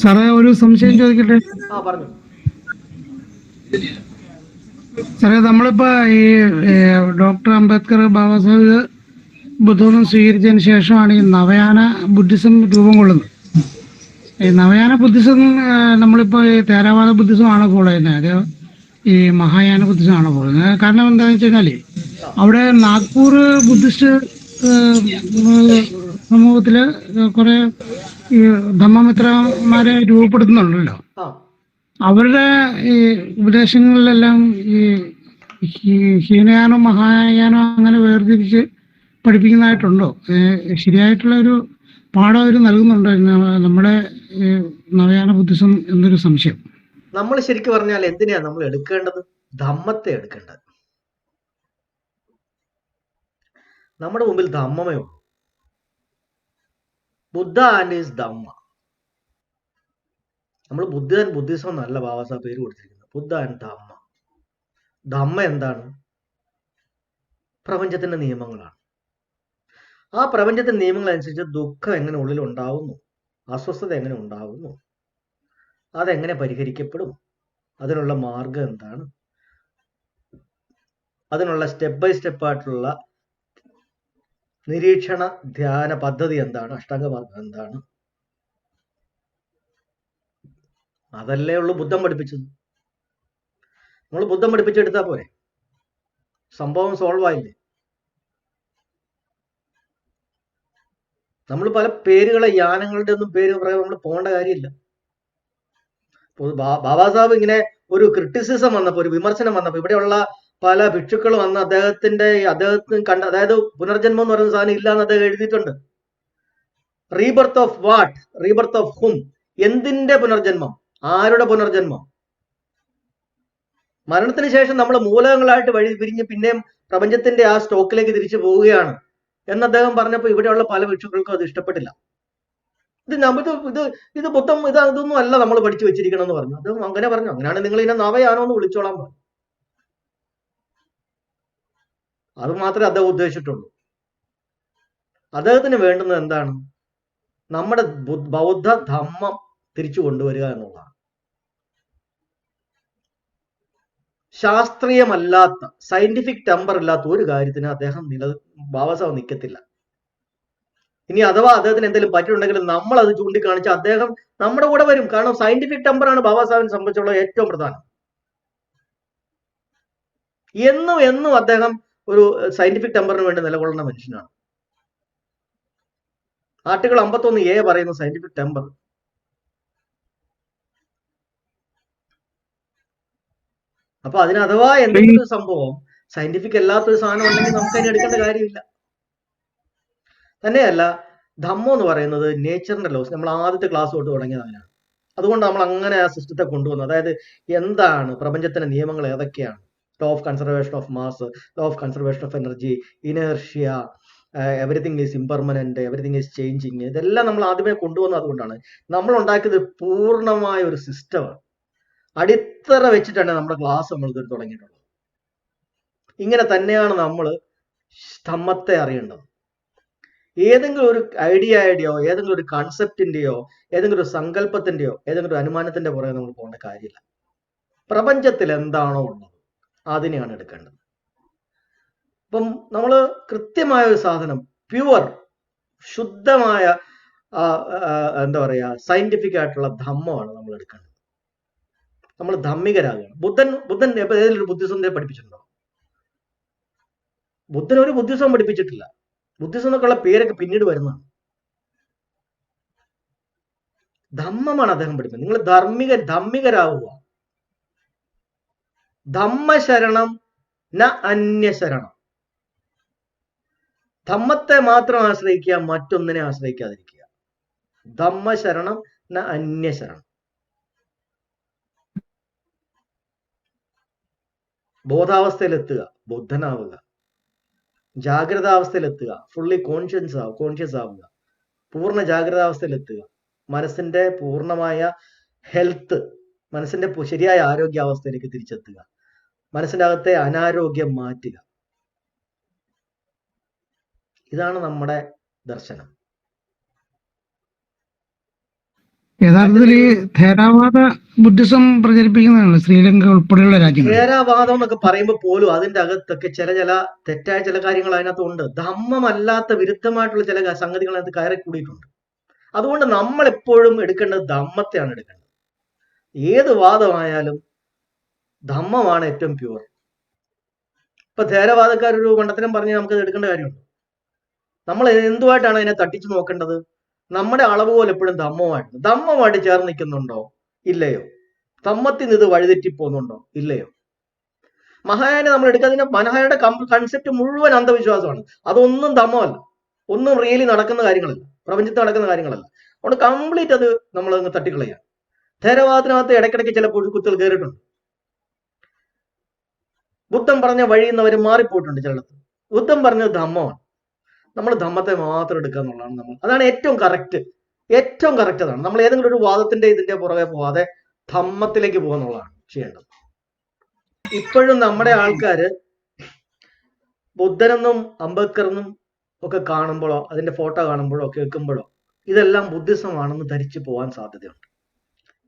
സാറേ ഒരു സംശയം ചോദിക്കട്ടെ? സാറേ നമ്മളിപ്പോ ഈ ഡോക്ടർ അംബേദ്കർ ബാബാ സാഹിബ് ബുദ്ധമതം സ്വീകരിച്ചതിന് ശേഷമാണ് ഈ നവയാന ബുദ്ധിസം രൂപം കൊള്ളുന്നത്. ഈ നവയാന ബുദ്ധിസം നമ്മളിപ്പോ ഈ തേരാവാദ ബുദ്ധിസം ആണ് ഫോളോ ചെയ്യുന്നത് അത് ഈ മഹായാന ബുദ്ധിസം ആണ് ഫോളോ ചെയ്യുന്നത് കാരണം എന്താണെന്ന് വെച്ച് കഴിഞ്ഞാൽ അവിടെ നാഗ്പൂർ ബുദ്ധിസ്റ്റ് സമൂഹത്തിൽ കുറെ ഈ ധമ്മമിത്രമാരെ രൂപപ്പെടുത്തുന്നുണ്ടല്ലോ. അവരുടെ ഈ ഉപദേശങ്ങളിലെല്ലാം ഈ ഹീനയാനോ മഹായാനോ അങ്ങനെ വേർതിരിച്ച് പഠിപ്പിക്കുന്നതായിട്ടുണ്ടോ? ശരിയായിട്ടുള്ള ഒരു പാഠം അവർ നൽകുന്നുണ്ടോ നമ്മുടെ നവയാന ബുദ്ധിസം എന്നൊരു സംശയം. നമ്മൾ ശരിക്കും പറഞ്ഞാൽ എന്തിനാ നമ്മൾ എടുക്കേണ്ടത്? ധമ്മത്തെ എടുക്കേണ്ടത്. നമ്മുടെ മുമ്പിൽ ധമ്മമേ ഉള്ളൂ ബുദ്ധ ആൻഡ് ഈസ് ധമ്മ നമ്മൾ ബുദ്ധൻ ബുദ്ധിസം എന്നല്ല ബാബാസ പേര് കൊടുത്തിരിക്കുന്നത്. ബുദ്ധ ആൻഡ് ധമ്മ ധമ്മ എന്താണ്? പ്രപഞ്ചത്തിന്റെ നിയമങ്ങളാണ്. ആ പ്രപഞ്ചത്തിന്റെ നിയമങ്ങൾ അനുസരിച്ച് ദുഃഖം എങ്ങനെ ഉള്ളിൽ ഉണ്ടാവുന്നു? അസ്വസ്ഥത എങ്ങനെ ഉണ്ടാവുന്നു? അതെങ്ങനെ പരിഹരിക്കപ്പെടും? അതിനുള്ള മാർഗം എന്താണ്? അതിനുള്ള സ്റ്റെപ്പ് ബൈ സ്റ്റെപ്പ് ആയിട്ടുള്ള നിരീക്ഷണ ധ്യാന പദ്ധതി എന്താണ്? അഷ്ടാംഗമാർഗം എന്താണ്? അതല്ലേ ഉള്ളൂ ബുദ്ധം പഠിപ്പിച്ചത്. നമ്മൾ ബുദ്ധം പഠിപ്പിച്ചെടുത്താ പോരെ. സംഭവം സോൾവ് ആയില്ലേ? നമ്മൾ പല പേരുകളെ യാനങ്ങളുടെ ഒന്നും പേര് പറയാൻ നമ്മൾ പോകേണ്ട കാര്യമില്ല. ബാബാ സാഹബ് ഇങ്ങനെ ഒരു ക്രിട്ടിസിസം വന്നപ്പോ ഒരു വിമർശനം വന്നപ്പോ ഇവിടെയുള്ള പല ഭിക്ഷുക്കളും അന്ന് അദ്ദേഹത്തിന്റെ അദ്ദേഹത്തിന് കണ്ട അതായത് പുനർജന്മം എന്ന് പറയുന്ന സാധനം ഇല്ലാന്ന് അദ്ദേഹം എഴുതിയിട്ടുണ്ട്. Rebirth of what rebirth of hmm എന്തിന്റെ പുനർജന്മം? ആരുടെ പുനർജന്മം? മരണത്തിന് ശേഷം നമ്മൾ മൂലകങ്ങളായിട്ട് വഴി പിരിഞ്ഞ് പിന്നെയും പ്രപഞ്ചത്തിന്റെ ആ സ്റ്റോക്കിലേക്ക് തിരിച്ചു പോവുകയാണ്. എന്ന് അദ്ദേഹം പറഞ്ഞപ്പോൾ ഇവിടെയുള്ള പല ഭിക്ഷുക്കൾക്കും അത് ഇഷ്ടപ്പെട്ടില്ല. ഇത് നമുക്ക് ഇത് ഇത് മൊത്തം ഇത് അതൊന്നും അല്ല നമ്മൾ പഠിച്ചു വെച്ചിരിക്കണം എന്ന് പറഞ്ഞു. അദ്ദേഹം അങ്ങനെ പറഞ്ഞു. അങ്ങനെയാണ് നിങ്ങൾ ഇതിനെ നവയാനോ എന്ന് വിളിച്ചോളാൻ പറഞ്ഞു. അത് മാത്രമേ അദ്ദേഹം ഉദ്ദേശിച്ചിട്ടുള്ളൂ. അദ്ദേഹത്തിന് വേണ്ടുന്നത് എന്താണ്? നമ്മുടെ ബൗദ്ധ ധമ്മം തിരിച്ചു കൊണ്ടുവരിക എന്നുള്ളതാണ്. ശാസ്ത്രീയമല്ലാത്ത സയന്റിഫിക് ടെമ്പർ ഇല്ലാത്ത ഒരു കാര്യത്തിന് അദ്ദേഹം നില ബാബാസാഹ് നിൽക്കത്തില്ല ഇനി അഥവാ അദ്ദേഹത്തിന് എന്തെങ്കിലും പറ്റിയിട്ടുണ്ടെങ്കിൽ നമ്മൾ അത് ചൂണ്ടിക്കാണിച്ച് അദ്ദേഹം നമ്മുടെ കൂടെ വരും. കാരണം സയന്റിഫിക് ടെമ്പർ ആണ് ബാബാസാഹിബിനെ സംബന്ധിച്ചുള്ള ഏറ്റവും പ്രധാനം. എന്നും എന്നും അദ്ദേഹം ഒരു സയന്റിഫിക് ടെമ്പറിന് വേണ്ടി നിലകൊള്ളുന്ന മനുഷ്യനാണ്. ആർട്ടിക്കിൾ അമ്പത്തൊന്ന് എ പറയുന്ന സയന്റിഫിക് ടെമ്പർ അപ്പൊ അതിന് അഥവാ എന്തെങ്കിലും സംഭവം സയന്റിഫിക് അല്ലാത്തൊരു സാധനം ഉണ്ടെങ്കിൽ നമുക്ക് അതിന് എടുക്കേണ്ട കാര്യമില്ല. തന്നെയല്ല ധമ്മം എന്ന് പറയുന്നത് നേച്ചറിന്റെ ലോസ് നമ്മൾ ആദ്യത്തെ ക്ലാസ് തൊട്ട് തുടങ്ങിയതാണ് അതുകൊണ്ട് നമ്മൾ അങ്ങനെ ആ സിസ്റ്റത്തെ കൊണ്ടുവന്നു അതായത് എന്താണ് പ്രപഞ്ചത്തിന്റെ നിയമങ്ങൾ ഏതൊക്കെയാണ്? Law of conservation of mass law of conservation of energy inertia everything is impermanent everything is changing ഇതെല്ലാം നമ്മൾ ആദ്യമേ കൊണ്ടുവന്നത് അതുകൊണ്ടാണ്. നമ്മൾ ഉണ്ടാക്കിയത് പൂർണമായ ഒരു സിസ്റ്റമാണ് അടിത്തറ വെച്ചിട്ടാണ് നമ്മുടെ ക്ലാസ് നമ്മൾ തുടങ്ങിയിട്ടുള്ളത്. ഇങ്ങനെ തന്നെയാണ് നമ്മൾ സ്തംഭത്തെ അറിയേണ്ടത്. ഏതെങ്കിലും ഒരു ഐഡിയയുടെയോ ഏതെങ്കിലും ഒരു കൺസെപ്റ്റിന്റെയോ ഏതെങ്കിലും ഒരു സങ്കല്പത്തിന്റെയോ ഏതെങ്കിലും ഒരു അനുമാനത്തിന്റെ പുറകെ നമ്മൾ പോകേണ്ട കാര്യമില്ല. പ്രപഞ്ചത്തിൽ എന്താണോ ഉള്ളത്. അതിനെയാണ് എടുക്കേണ്ടത്. അപ്പം നമ്മൾ കൃത്യമായ ഒരു സാധനം പ്യുവർ ശുദ്ധമായ എന്താ പറയാ സയന്റിഫിക് ആയിട്ടുള്ള ധമ്മമാണ് നമ്മൾ എടുക്കേണ്ടത്. നമ്മൾ ധമ്മികരാകുകയാണ്. ബുദ്ധൻ ബുദ്ധൻ ഏതെങ്കിലും ഒരു ബുദ്ധിസന്ധയെ പഠിപ്പിച്ചിട്ടുണ്ടോ? ബുദ്ധൻ ഒരു ബുദ്ധിസം പഠിപ്പിച്ചിട്ടില്ല. ബുദ്ധിസം എന്നൊക്കെയുള്ള പേരൊക്കെ പിന്നീട് വരുന്നതാണ്. ധമ്മമാണ് അദ്ദേഹം പഠിപ്പിക്കുന്നത് നിങ്ങൾ ധർമ്മിക ധമ്മികരാവുക. ധമ്മശരണം ന അന്യശരണം. ധമ്മത്തെ മാത്രം ആശ്രയിക്കുക മറ്റൊന്നിനെ ആശ്രയിക്കാതിരിക്കുക. ധമ്മശരണം ന അന്യശരണം. ബോധാവസ്ഥയിലെത്തുക ബുദ്ധനാവുക. ജാഗ്രതാവസ്ഥയിലെത്തുക ഫുള്ളി കോൺഷ്യൻസ് ആവുക കോൺഷ്യസ് ആവുക. പൂർണ ജാഗ്രതാവസ്ഥയിലെത്തുക. മനസ്സിന്റെ പൂർണമായ ഹെൽത്ത് മനസ്സിന്റെ ശരിയായ ആരോഗ്യാവസ്ഥയിലേക്ക് തിരിച്ചെത്തുക. മനസ്സിന്റെ അകത്തെ അനാരോഗ്യം മാറ്റുക. ഇതാണ് നമ്മുടെ ദർശനം. യഥാർത്ഥത്തിൽ ഈ ഥേരാവാദ ബുദ്ധിസം പ്രചരിപ്പിക്കുന്നതാണ് ശ്രീലങ്ക ഉൾപ്പെടെയുള്ള രാജ്യങ്ങൾ. ഥേരാവാദം എന്നൊക്കെ പറയുമ്പോൾ പോലും അതിന്റെ അകത്തൊക്കെ ചില ചില തെറ്റായ ചില കാര്യങ്ങൾ അതിനകത്തുണ്ട്. ധമ്മമല്ലാത്ത വിരുദ്ധമായിട്ടുള്ള ചില സംഗതികൾ അതിനകത്ത് കയറി കൂടിയിട്ടുണ്ട് അതുകൊണ്ട് നമ്മൾ എപ്പോഴും എടുക്കേണ്ടത് ധമ്മത്തെയാണ് എടുക്കേണ്ടത്. ഏത് വാദമായാലും ധമ്മമാണ് ഏറ്റവും പ്യുവർ ഇപ്പൊ ഥേരവാദക്കാരൊരു മണ്ടത്തരം പറഞ്ഞ് നമുക്ക് എടുക്കേണ്ട കാര്യമുണ്ട്? നമ്മൾ എന്തുമായിട്ടാണ് അതിനെ തട്ടിച്ചു നോക്കേണ്ടത്? നമ്മുടെ അളവ് പോലെ എപ്പോഴും ധമ്മമായിട്ട് ധമ്മമായിട്ട് ചേർന്ന് നിൽക്കുന്നുണ്ടോ? ഇല്ലയോ? ധമ്മത്തിൽ നിന്ന് വഴിതെറ്റി പോകുന്നുണ്ടോ ഇല്ലയോ? മഹായാന നമ്മൾ എടുക്കാതിന് മഹായുടെ കൺസെപ്റ്റ് മുഴുവൻ അന്ധവിശ്വാസമാണ്. അതൊന്നും ധമ്മമല്ല. ഒന്നും റിയലി നടക്കുന്ന കാര്യങ്ങളല്ല. പ്രപഞ്ചത്തിൽ നടക്കുന്ന കാര്യങ്ങളല്ല. അതുകൊണ്ട് കംപ്ലീറ്റ് അത് നമ്മൾ അങ്ങ് തട്ടിക്കളയാം ഥേരവാദത്തിനകത്ത് ഇടയ്ക്കിടയ്ക്ക് ചില പുഴുക്കുത്തുകൾ കയറിയിട്ടുണ്ട് ബുദ്ധൻ പറഞ്ഞ വഴിയിൽ നിന്ന് മാറിപ്പോയിട്ടുണ്ട് ചിലടത്ത് ബുദ്ധൻ പറഞ്ഞത് ധമ്മമാണ്. നമ്മൾ ധമ്മത്തെ മാത്രം എടുക്കുക എന്നുള്ളതാണ് നമ്മൾ. അതാണ് ഏറ്റവും കറക്റ്റ് ഏറ്റവും കറക്റ്റ് അതാണ്. നമ്മൾ ഏതെങ്കിലും ഒരു വാദത്തിന്റെ ഇതിന്റെ പുറകെ പോവാതെ ധമ്മത്തിലേക്ക് പോകുക എന്നുള്ളതാണ് ചെയ്യേണ്ടത്. ഇപ്പോഴും നമ്മുടെ ആൾക്കാര് ബുദ്ധനെന്നും അംബേദ്കറെന്നും ഒക്കെ കാണുമ്പോഴോ അതിന്റെ ഫോട്ടോ കാണുമ്പോഴോ കേൾക്കുമ്പോഴോ ഇതെല്ലാം ബുദ്ധിസമാണെന്ന് ധരിച്ചു പോകാൻ സാധ്യതയുണ്ട്.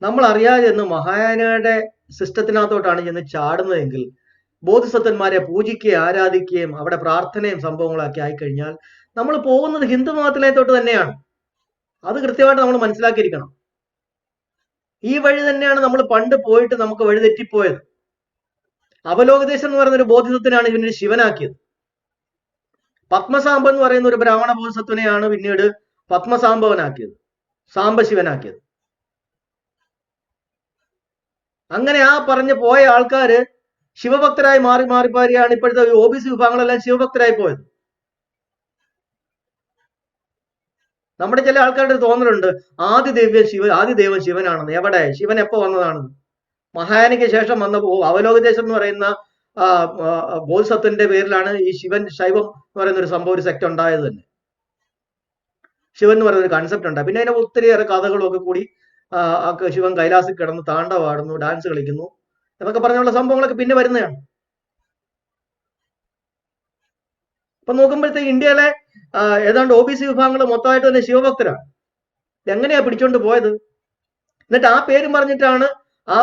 നമ്മൾ അറിയാതെ എന്ന് മഹായാനയുടെ സിസ്റ്റത്തിനകത്തോട്ടാണ് ചെന്ന് ചാടുന്നതെങ്കിൽ ബോധിസത്വന്മാരെ പൂജിക്കുകയും ആരാധിക്കുകയും അവിടെ പ്രാർത്ഥനയും സംഭവങ്ങളൊക്കെ ആയിക്കഴിഞ്ഞാൽ നമ്മൾ പോകുന്നത് ഹിന്ദു മതത്തിലേത്തോട്ട് തന്നെയാണ്. അത് കൃത്യമായിട്ട് നമ്മൾ മനസ്സിലാക്കിയിരിക്കണം. ഈ വഴി തന്നെയാണ് നമ്മൾ പണ്ട് പോയിട്ട് നമുക്ക് വഴി തെറ്റിപ്പോയത്. അവലോകദേശം എന്ന് പറയുന്ന ഒരു ബോധിസത്വനാണ് ഇവന് ശിവനാക്കിയത്. പത്മസാമ്പൻ എന്ന് പറയുന്ന ഒരു ബ്രാഹ്മണ ബോധിസത്വനെയാണ് പിന്നീട് പത്മസാമ്പവനാക്കിയത്. സാംബശിവനാക്കിയത് അങ്ങനെ ആ പറഞ്ഞു പോയ ആൾക്കാര് ശിവഭക്തരായി മാറി മാറി മാറിയാണ് ഇപ്പോഴത്തെ ഒ ബി സി വിഭാഗങ്ങളെല്ലാം ശിവഭക്തരായി പോയത്. നമ്മുടെ ചില ആൾക്കാരുടെ തോന്നലുണ്ട് ആദ്യ ദിവ്യ ശിവ ആദ്യ ദൈവം ശിവനാണെന്ന്. എവിടെ? ശിവൻ എപ്പോ വന്നതാണെന്ന്? മഹായാനിക്ക് ശേഷം വന്ന അവലോകദേശം എന്ന് പറയുന്ന ബോധിസത്വന്റെ പേരിലാണ് ഈ ശിവൻ ശൈവം എന്ന് പറയുന്ന ഒരു സംഭവം ഒരു സെക്ട് ഉണ്ടായത് തന്നെ. ശിവൻ എന്ന് പറയുന്ന ഒരു കൺസെപ്റ്റ് ഉണ്ട്. പിന്നെ അതിനെ ഒത്തിരിയേറെ കഥകളൊക്കെ കൂടി ശിവൻ കൈലാസിൽ കിടന്ന് താണ്ടവാടുന്നു ഡാൻസ് കളിക്കുന്നു. എന്നൊക്കെ പറഞ്ഞുള്ള സംഭവങ്ങളൊക്കെ പിന്നെ വരുന്നതാണ്. അപ്പൊ നോക്കുമ്പോഴത്തേക്ക് ഇന്ത്യയിലെ ഏതാണ്ട് ഒ ബി സി വിഭാഗങ്ങൾ മൊത്തമായിട്ട് തന്നെ ശിവഭക്തരാണ്. എങ്ങനെയാ പിടിച്ചോണ്ട് പോയത്? എന്നിട്ട് ആ പേരും പറഞ്ഞിട്ടാണ് ആ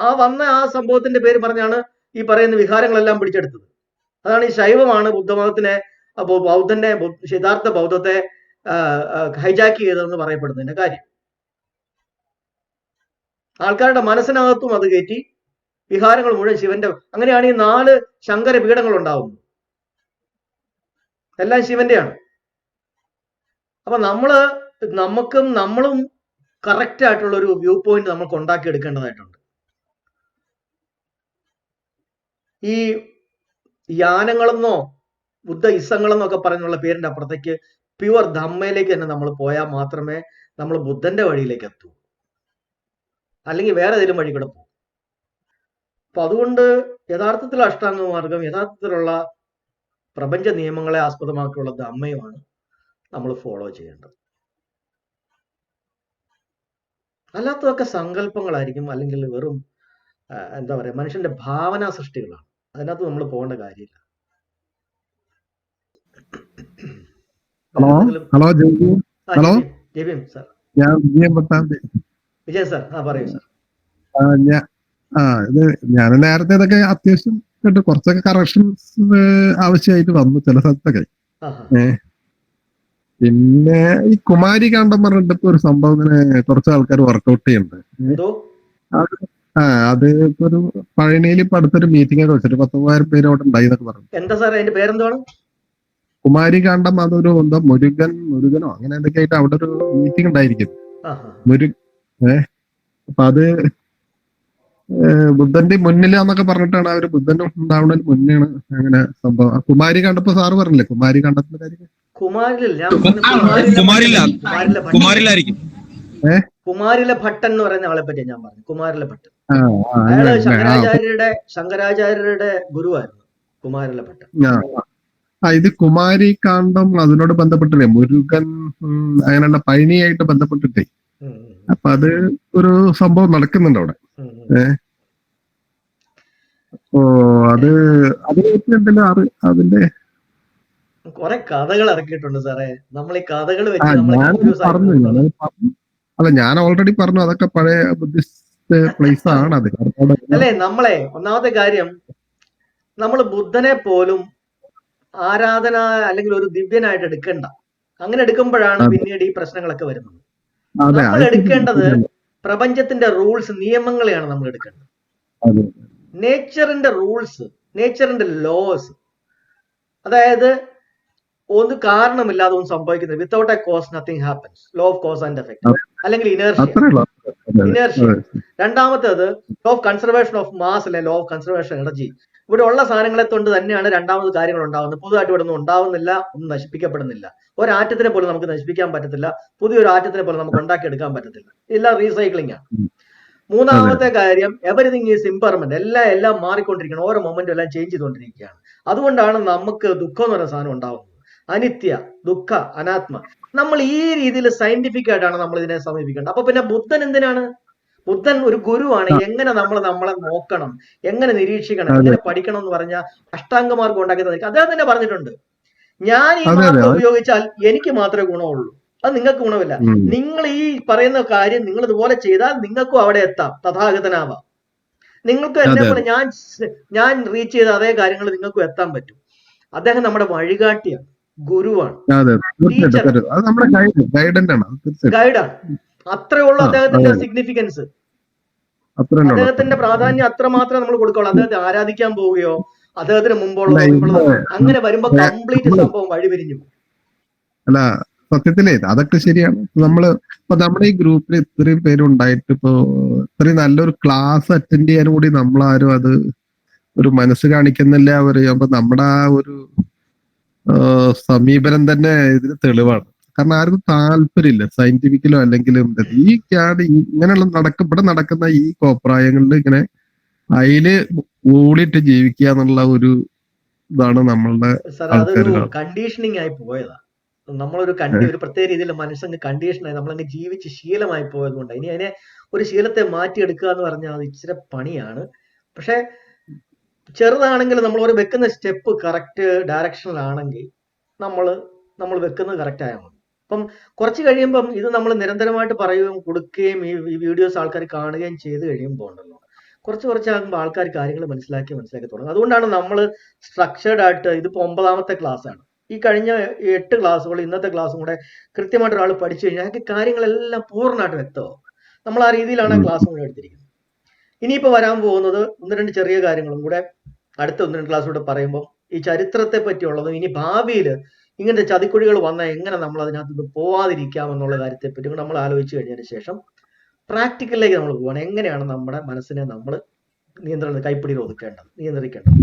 ആ- വന്ന ആ സംഭവത്തിന്റെ പേര് പറഞ്ഞാണ് ഈ പറയുന്ന വിഹാരങ്ങളെല്ലാം പിടിച്ചെടുത്തത്. അതാണ് ഈ ശൈവമാണ് ബുദ്ധമതത്തിനെ ബൗദ്ധന്റെ യഥാർത്ഥ ബൗദ്ധത്തെ ഹൈജാക്ക് ചെയ്തതെന്ന് പറയപ്പെടുന്നതിന്റെ കാര്യം. ആൾക്കാരുടെ മനസ്സിനകത്തും അത് കയറ്റി വിഹാരങ്ങൾ മുഴുവൻ ശിവന്റെ അങ്ങനെയാണ് ഈ നാല് ശങ്കര പീഠങ്ങൾ ഉണ്ടാവുന്നത് എല്ലാം ശിവന്റെയാണ്. അപ്പൊ നമ്മൾ നമുക്കും നമ്മളും കറക്റ്റ് ആയിട്ടുള്ള ഒരു വ്യൂ പോയിന്റ് നമുക്ക് ഉണ്ടാക്കി എടുക്കേണ്ടതായിട്ടുണ്ട് ഈ യാനങ്ങളെന്നോ ബുദ്ധ ഇസങ്ങളെന്നോ ഒക്കെ പറഞ്ഞുള്ള പേരിന്റെ അപ്പുറത്തേക്ക് പ്യുവർ ധമ്മയിലേക്ക് തന്നെ നമ്മൾ പോയാൽ മാത്രമേ നമ്മൾ ബുദ്ധന്റെ വഴിയിലേക്ക് എത്തൂ. അല്ലെങ്കിൽ വേറെ ഏതെങ്കിലും വഴി കൂടെ പോകും അപ്പൊ അതുകൊണ്ട് യഥാർത്ഥത്തിൽ അഷ്ടാംഗ മാർഗം യഥാർത്ഥത്തിലുള്ള പ്രപഞ്ച നിയമങ്ങളെ ആസ്പദമാക്കിയുള്ള ധമ്മയുമാണ് നമ്മൾ ഫോളോ ചെയ്യേണ്ടത്. അല്ലാത്തതൊക്കെ സങ്കല്പങ്ങളായിരിക്കും അല്ലെങ്കിൽ വെറും എന്താ പറയാ മനുഷ്യന്റെ ഭാവനാ സൃഷ്ടികളാണ്. അതിനകത്ത് നമ്മൾ പോകേണ്ട കാര്യമില്ല. Hello? Hello hello? Vijayan sir ആ പറയൂ സാർ. ആ, ഇത് ഞാൻ നേരത്തെ ഇതൊക്കെ അത്യാവശ്യം കേട്ടു കുറച്ചൊക്കെ കറക്ഷൻസ് ആവശ്യമായിട്ട് വന്നു ചില സ്ഥലത്തൊക്കെ. പിന്നെ ഈ കുമാരി കാണ്ടം പറഞ്ഞിട്ട് ഇപ്പൊ ഒരു സംഭവം ഇങ്ങനെ കുറച്ച് ആൾക്കാർ വർക്കൗട്ട് ചെയ്യുന്നുണ്ട്. ആ അത് ഇപ്പൊ ഒരു പഴനിയിൽ ഇപ്പൊ അടുത്തൊരു മീറ്റിംഗ് ഒക്കെ വെച്ചിട്ട് പത്ത് മൂവായിരം പേര് അവിടെ ഉണ്ടായി എന്നൊക്കെ പറഞ്ഞു. എന്താ അതിന്റെ പേരെന്താണ്? കുമാരി കാണ്ടം അതൊരു എന്താ മുരുകൻ മുരുകനോ അങ്ങനെ എന്തൊക്കെ ആയിട്ട് അവിടെ ഒരു മീറ്റിംഗ് ഉണ്ടായിരിക്കും. മുരു ഏഹ് അപ്പൊ അത് ബുദ്ധന്റെ മുന്നിലാന്നൊക്കെ പറഞ്ഞിട്ടാണ് അവർ ബുദ്ധന്റെ ഉണ്ടാവുന്നതിന് മുന്നെയാണ് അങ്ങനെ സംഭവം. ആ കുമാരി കണ്ടപ്പോ സാറ് പറഞ്ഞില്ലേ? കുമാരി കണ്ടപ്പോ കാര്യം. കുമാരിലെ ഭട്ടൻ. കുമാരിലായിരിക്കും. കുമാരിലെ ഭട്ടൻ എന്ന് പറയുന്ന ആളെ പറ്റി ഞാൻ പറഞ്ഞു കുമാരിലെ ഭട്ടൻ. ആ, ആ, അയാൾ ശങ്കരാചാര്യരുടെ ശങ്കരാചാര്യരുടെ ഗുരുവായിരുന്നു. കുമാരിലെ ഭട്ടൻ. ആ, ആ ഇത് കുമാരി കാന്തം അതിനോട് ബന്ധപ്പെട്ടില്ലേ? മുരുകൻ അങ്ങനെയുള്ള പഴനിയായിട്ട് ബന്ധപ്പെട്ടിട്ടേ. അപ്പൊ അത് ഒരു സംഭവം നടക്കുന്നുണ്ട് അവിടെ. ഉം. ഓ അത് അതിനെ പറ്റി എന്തെങ്കിലും അറി അതിന്റെ കുറെ കഥകൾ ഇറക്കിയിട്ടുണ്ട് സാറേ. നമ്മൾ ഈ കഥകൾ വെച്ച് അല്ല ഞാൻ ഓൾറെഡി പറഞ്ഞു അതൊക്കെ പഴയ ബുദ്ധിസ്റ്റ് പ്ലേസ് ആണ് അത്. അല്ലേ നമ്മളെ ഒന്നാമത്തെ കാര്യം നമ്മൾ ബുദ്ധനെ പോലും ആരാധന അല്ലെങ്കിൽ ഒരു ദിവ്യനായിട്ട് എടുക്കണ്ട. അങ്ങനെ എടുക്കുമ്പോഴാണ്. പിന്നീട് ഈ പ്രശ്നങ്ങളൊക്കെ വരുന്നത്. നമ്മൾ എടുക്കേണ്ടത് പ്രപഞ്ചത്തിന്റെ റൂൾസ് നിയമങ്ങളെയാണ് നമ്മൾ എടുക്കേണ്ടത്. നേച്ചറിന്റെ റൂൾസ് നേച്ചറിന്റെ ലോസ് അതായത് ഒന്ന് കാരണമില്ലാതെ ഒന്നും സംഭവിക്കുന്നത് without a cause nothing happens law of cause and effect അല്ലെങ്കിൽ ഇനേർഷ്യ രണ്ടാമത്തേത് law of conservation of mass അല്ലെ? ലോ ഓഫ് കൺസർവേഷൻ എനർജി ഇവിടെ ഉള്ള സാധനങ്ങളെ കൊണ്ട് തന്നെയാണ് രണ്ടാമത് കാര്യങ്ങൾ ഉണ്ടാകുന്നത് പുതുതായിട്ട് ഇവിടെ ഒന്നും ഉണ്ടാവുന്നില്ല ഒന്നും നശിപ്പിക്കപ്പെടുന്നില്ല. ഒരാറ്റത്തിനെ പോലും നമുക്ക് നശിപ്പിക്കാൻ പറ്റത്തില്ല. പുതിയൊരു ആറ്റത്തിനെ പോലും നമുക്ക് ഉണ്ടാക്കിയെടുക്കാൻ പറ്റത്തില്ല. എല്ലാം റീസൈക്ലിംഗ് ആണ്. മൂന്നാമത്തെ കാര്യം എവറിഥിങ് ഈസ് ഇമ്പർമെന്റ് എല്ലാം എല്ലാം മാറിക്കൊണ്ടിരിക്കണം. ഓരോ മൊമെന്റും എല്ലാം ചേഞ്ച് ചെയ്തുകൊണ്ടിരിക്കുകയാണ്. അതുകൊണ്ടാണ് നമുക്ക് ദുഃഖം എന്ന് പറയുന്ന സാധനം ഉണ്ടാവുന്നത്. അനിത്യ ദുഃഖ അനാത്മ. നമ്മൾ ഈ രീതിയിൽ സയന്റിഫിക് ആയിട്ടാണ് നമ്മൾ ഇതിനെ സമീപിക്കേണ്ടത്. അപ്പൊ പിന്നെ ബുദ്ധൻ എന്തിനാണ്? ബുദ്ധൻ ഒരു ഗുരുവാണ്. എങ്ങനെ നമ്മൾ നമ്മളെ നോക്കണം? എങ്ങനെ നിരീക്ഷിക്കണം? എങ്ങനെ പഠിക്കണം എന്ന് പറഞ്ഞ അഷ്ടാംഗമാർഗം ഉണ്ടാക്കി തന്നെ അദ്ദേഹം തന്നെ പറഞ്ഞിട്ടുണ്ട്. ഞാൻ ഈ. മാർഗം ഉപയോഗിച്ചാൽ എനിക്ക് മാത്രമേ ഗുണമുള്ളൂ. അത് നിങ്ങൾക്ക് ഗുണമില്ല. നിങ്ങൾ ഈ പറയുന്ന കാര്യം നിങ്ങൾ ഇതുപോലെ ചെയ്താൽ നിങ്ങൾക്കും അവിടെ എത്താം. തഥാഗതനാവാം. നിങ്ങൾക്ക് എന്നെ പോലെ ഞാൻ ഞാൻ റീച്ച് ചെയ്ത അതേ കാര്യങ്ങൾ നിങ്ങൾക്കും എത്താൻ പറ്റും. അദ്ദേഹം നമ്മുടെ വഴികാട്ടിയാണ്. ഗുരുവാണ്. ഗൈഡാണ് അത്രേ ഉള്ളൂ അദ്ദേഹത്തിന്റെ സിഗ്നിഫിക്കൻസ്. അദ്ദേഹത്തിന്റെ പ്രാധാന്യം അത്ര മാത്രമേ നമ്മൾ കൊടുക്കുള്ളൂ അദ്ദേഹത്തെ ആരാധിക്കാൻ പോവുകയോ അദ്ദേഹത്തിന് മുമ്പുള്ള അങ്ങനെ വരുമ്പോ കംപ്ലീറ്റ് സംഭവം വഴി പിരിഞ്ഞു അല്ല സത്യത്തിലേ അതൊക്കെ ശരിയാണ്. നമ്മൾ ഇപ്പൊ നമ്മുടെ ഈ ഗ്രൂപ്പിൽ ഇത്രയും പേരുണ്ടായിട്ട് ഇപ്പോ ഇത്രയും നല്ലൊരു ക്ലാസ് അറ്റൻഡ് ചെയ്യാനും കൂടി നമ്മളാരും അത് ഒരു മനസ്സ് കാണിക്കുന്നില്ല. അവർ അപ്പൊ നമ്മുടെ ആ ഒരു സമീപനം തന്നെ ഇതിന് തെളിവാണ്. കാരണം ആർക്കും താല്പര്യമില്ല. സയന്റിഫിക്കലോ അല്ലെങ്കിൽ ഈ ക്യാഡ് ഇങ്ങനെയുള്ള നടക്ക ഇവിടെ നടക്കുന്ന ഈ കോപ്രായങ്ങളിൽ ഇങ്ങനെ അതിൽ ഓടിയിട്ട് ജീവിക്കുക എന്നുള്ള ഒരു ഇതാണ് നമ്മളുടെ. കണ്ടീഷനിങ് ആയി പോയതാ. നമ്മളൊരു കണ്ടി ഒരു പ്രത്യേക രീതിയിൽ മനസ്സങ്ങ് കണ്ടീഷനായി നമ്മളങ്ങ് ജീവിച്ച് ശീലമായി പോയതുകൊണ്ട്. ഇനി അതിനെ ഒരു ശീലത്തെ മാറ്റിയെടുക്കുക എന്ന് പറഞ്ഞാൽ അത് ഇച്ചിരി പണിയാണ്. പക്ഷെ ചെറുതാണെങ്കിൽ നമ്മൾ ഒരു വെക്കുന്ന സ്റ്റെപ്പ് കറക്റ്റ് ഡയറക്ഷനിലാണെങ്കിൽ നമ്മൾ നമ്മൾ വെക്കുന്നത് കറക്റ്റ് ആയാൽ മതി. അപ്പം കുറച്ച് കഴിയുമ്പം ഇത് നമ്മൾ നിരന്തരമായിട്ട് പറയുകയും കൊടുക്കുകയും ഈ വീഡിയോസ് ആൾക്കാർ കാണുകയും ചെയ്ത് കഴിയുമ്പോൾ ഉണ്ടല്ലോ. കുറച്ച് കുറച്ചാകുമ്പോൾ ആൾക്കാർ കാര്യങ്ങൾ മനസ്സിലാക്കി മനസ്സിലാക്കി തുടങ്ങും. അതുകൊണ്ടാണ് നമ്മൾ സ്ട്രക്ചേർഡ് ആയിട്ട് ഇതിപ്പോൾ ഒമ്പതാമത്തെ ക്ലാസ് ആണ്. ഈ കഴിഞ്ഞ എട്ട് ക്ലാസ്സുകൾ ഇന്നത്തെ ക്ലാസ്സും കൂടെ കൃത്യമായിട്ട് ഒരാൾ പഠിച്ചു കഴിഞ്ഞാൽ അയാൾക്ക് കാര്യങ്ങളെല്ലാം പൂർണമായിട്ട് വ്യക്തമാവും. നമ്മൾ ആ രീതിയിലാണ് ക്ലാസ് മുഴുവൻ എടുത്തിരിക്കുന്നത്. ഇനിയിപ്പോ വരാൻ പോകുന്നത് ഒന്ന് രണ്ട് ചെറിയ കാര്യങ്ങളും കൂടെ അടുത്ത ഒന്ന് രണ്ട് ക്ലാസ്സിലൂടെ പറയുമ്പോൾ ഈ ചരിത്രത്തെ പറ്റിയുള്ളതും ഇനി ഭാവിയിൽ ഇങ്ങനത്തെ ചതിക്കുഴികൾ വന്നാൽ എങ്ങനെ നമ്മൾ അതിനകത്ത് പോവാതിരിക്കാം എന്നുള്ള കാര്യത്തെ പറ്റി നമ്മൾ ആലോചിച്ച് കഴിഞ്ഞതിന് ശേഷം പ്രാക്ടിക്കലിലേക്ക് നമ്മൾ പോകണം എങ്ങനെയാണ് നമ്മുടെ മനസ്സിനെ നമ്മൾ നിയന്ത്രണ കൈപ്പിടിയിൽ ഒതുക്കേണ്ടത് നിയന്ത്രിക്കേണ്ടത്?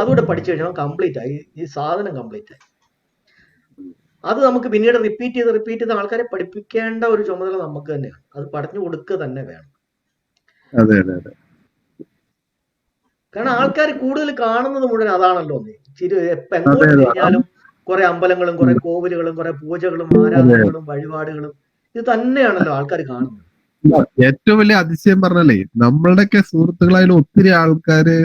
അതുകൂടെ പഠിച്ചു കഴിഞ്ഞാൽ കംപ്ലീറ്റ് ആയി. ഈ സാധനം കംപ്ലീറ്റ് ആയി. അത് നമുക്ക് പിന്നീട് റിപ്പീറ്റ് ചെയ്ത് റിപ്പീറ്റ് ചെയ്ത് ആൾക്കാരെ പഠിപ്പിക്കേണ്ട ഒരു ചുമതല നമുക്ക് തന്നെയാണ്. അത് പഠിച്ചു കൊടുക്കുക തന്നെ വേണം. അതെ അതെ അതെ. കാരണം ആൾക്കാർ കൂടുതൽ കാണുന്നത് മുഴുവൻ അതാണല്ലോ ചിരു എങ്ങോട്ട്. കുറെ അമ്പലങ്ങളും കുറെ കോവിലുകളും കുറെ പൂജകളും ആരാധനകളും വഴിപാടുകളും ഇത് തന്നെയാണല്ലോ ആൾക്കാർ കാണുന്നത്. ഏറ്റവും വലിയ അതിശയം പറഞ്ഞാലേ നമ്മളുടെയൊക്കെ സുഹൃത്തുക്കളായാലും ഒത്തിരി ആൾക്കാര്